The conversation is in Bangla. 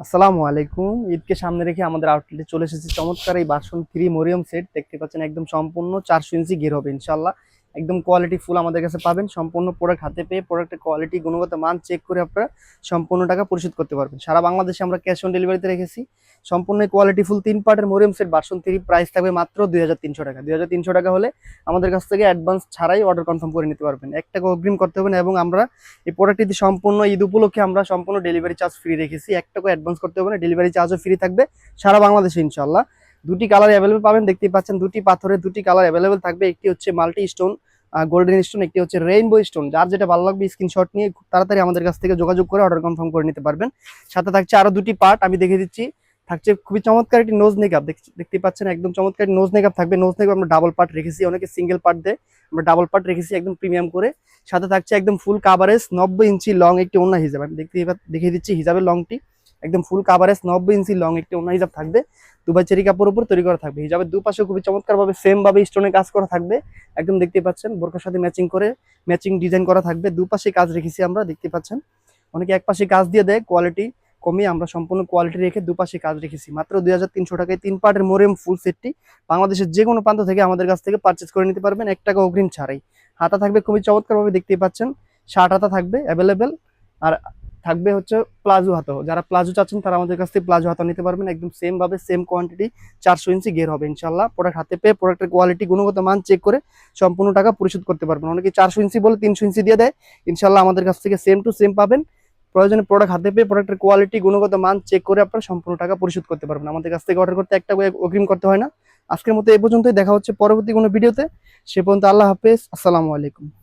আসসালামু আলাইকুম। ঈদকে সামনে রেখে আমাদের আউটলেটে চলে এসেছে। চমৎকার এই বাসন থ্রি মরিয়ম সেট দেখতে পাচ্ছেন একদম সম্পূর্ণ চারশো ইঞ্চি গের হবে ইনশাল্লাহ একদম কোয়ালিটি ফুল আমাদের কাছে পাবেন। সম্পূর্ণ প্রোডাক্ট হাতে পেয়ে প্রোডাক্টের কোয়ালিটি গুণগত মান চেক করে আপনারা সম্পূর্ণ টাকা পরিশোধ করতে পারবেন। সারা বাংলাদেশে আমরা ক্যাশ অন ডেলিভারিতে রেখেছি। সম্পূর্ণ কোয়ালিটি ফুল তিন পার্টের মরিয়ম সেট বাসন থ্রি প্রাইস থাকবে মাত্র দুই হাজার তিনশো টাকা। দুই হাজার তিনশো টাকা হলে আমাদের কাছ থেকে অ্যাডভান্স ছাড়াই অর্ডার কনফার্ম করে নিতে পারবেন। এক টাকা অগ্রিম করতে হবে না এবং আমরা এই প্রোডাক্টটি সম্পূর্ণ ঈদ উপলক্ষে আমরা সম্পূর্ণ ডেলিভারি চার্জ ফ্রি রেখেছি। এক টাকা অ্যাডভান্স করতে হবে না ডেলিভারি চার্জও ফ্রি থাকবে সারা বাংলাদেশে ইনশাল্লাহ দুটি কালার অ্যাভেলেবেল পাবেন, দেখতেই পাচ্ছেন দুটি পাথরের দুটি কালার অ্যাভেলেবেল থাকবে। একটি হচ্ছে মাল্টি স্টোন গোল্ডেন স্টোন একটি হচ্ছে রেইনবো স্টোন যার যেটা ভালো লাগবে স্ক্রিনশট নিয়ে খুব তাড়াতাড়ি আমাদের কাছ থেকে যোগাযোগ করে অর্ডার কনফার্ম করে নিতে পারবেন। সাথে থাকছে আরও দুটি পার্ট আমি দেখে দিচ্ছি। থাকছে খুবই চমৎকার একটি নোজ নেকআপ দেখতে পাচ্ছেন একদম চমৎকার নোজ নেকআপ থাকবে। নোজ নেকআপ আমরা ডাবল পার্ট রেখেছি, অনেকে সিঙ্গেল পার্ট দেয়। আমরা ডাবল পার্ট রেখেছি একদম প্রিমিয়াম করে। সাথে থাকছে একদম ফুল কাভারেজ নব্বই ইঞ্চি লং একটি অন্য হিজাব। আমি দেখতে দেখিয়ে দিচ্ছি হিজাবের লংটি একদম ফুল কাভারেজ নব্বই ইঞ্চি লং একটি ওনা হিজাব থাকবে। দুবাই চেরি কাপড় উপর তৈরি করা থাকবে। হিজাবের দুপাশে খুবই চমৎকার ভাবে সেম ভাবে স্টোনে কাজ করা থাকবে। একদম দেখতে পাচ্ছেন বোরকার সাথে ম্যাচিং করে ম্যাচিং ডিজাইন করা থাকবে। দুপাশে কাজ রেখেছি আমরা, দেখতে পাচ্ছেন। অনেকে এক পাশে কাজ দিয়ে দেয় কোয়ালিটি কমিয়ে আমরা সম্পূর্ণ কোয়ালিটি রেখে দুপাশে কাজ রেখেছি। মাত্র দুই হাজার তিনশো টাকায় তিন পার্টের মোরেম ফুল সেটটি বাংলাদেশের যে কোনো প্রান্ত থেকে আমাদের কাছ থেকে পারচেস করে নিতে পারবেন। এক টাকা অগ্রিম ছাড়াই। হাতা থাকবে খুবই চমৎকারভাবে দেখতেই পাচ্ছেন। শার্ট হাতা থাকবে অ্যাভেলেবেল আর থাকবে হচ্ছে প্লাজো হাতা যারা প্লাজো চাচ্ছেন, তারা আমাদের কাছ থেকে প্লাজো হাতা নিতে পারবেন। একদম সেম ভাবে সেম কোয়ান্টিটি চারশো ইঞ্চি গের হবে ইনশাল্লাহ প্রোডাক্ট হাতে পেয়ে প্রোডাক্টের কোয়ালিটি গুণগত মান চেক করে সম্পূর্ণ টাকা পরিশোধ করতে পারবেন। অনেকে চারশো ইঞ্চি বলে তিনশো ইঞ্চি দিয়ে দেয়। ইনশাল্লাহ আমাদের কাছ থেকে সেম টু সেম পাবেন। প্রয়োজনে প্রোডাক্ট হাতে পেয়ে প্রোডাক্টের কোয়ালিটি গুণগত মান চেক করে আপনারা সম্পূর্ণ টাকা পরিশোধ করতে পারবেন। আমাদের কাছ থেকে অর্ডার করতে একটা অগ্রিম করতে হয় না। আজকের মতো এই পর্যন্তই। দেখা হচ্ছে পরবর্তী কোনো ভিডিওতে সে পর্যন্ত আল্লাহ হাফেজ। আসসালামু আলাইকুম।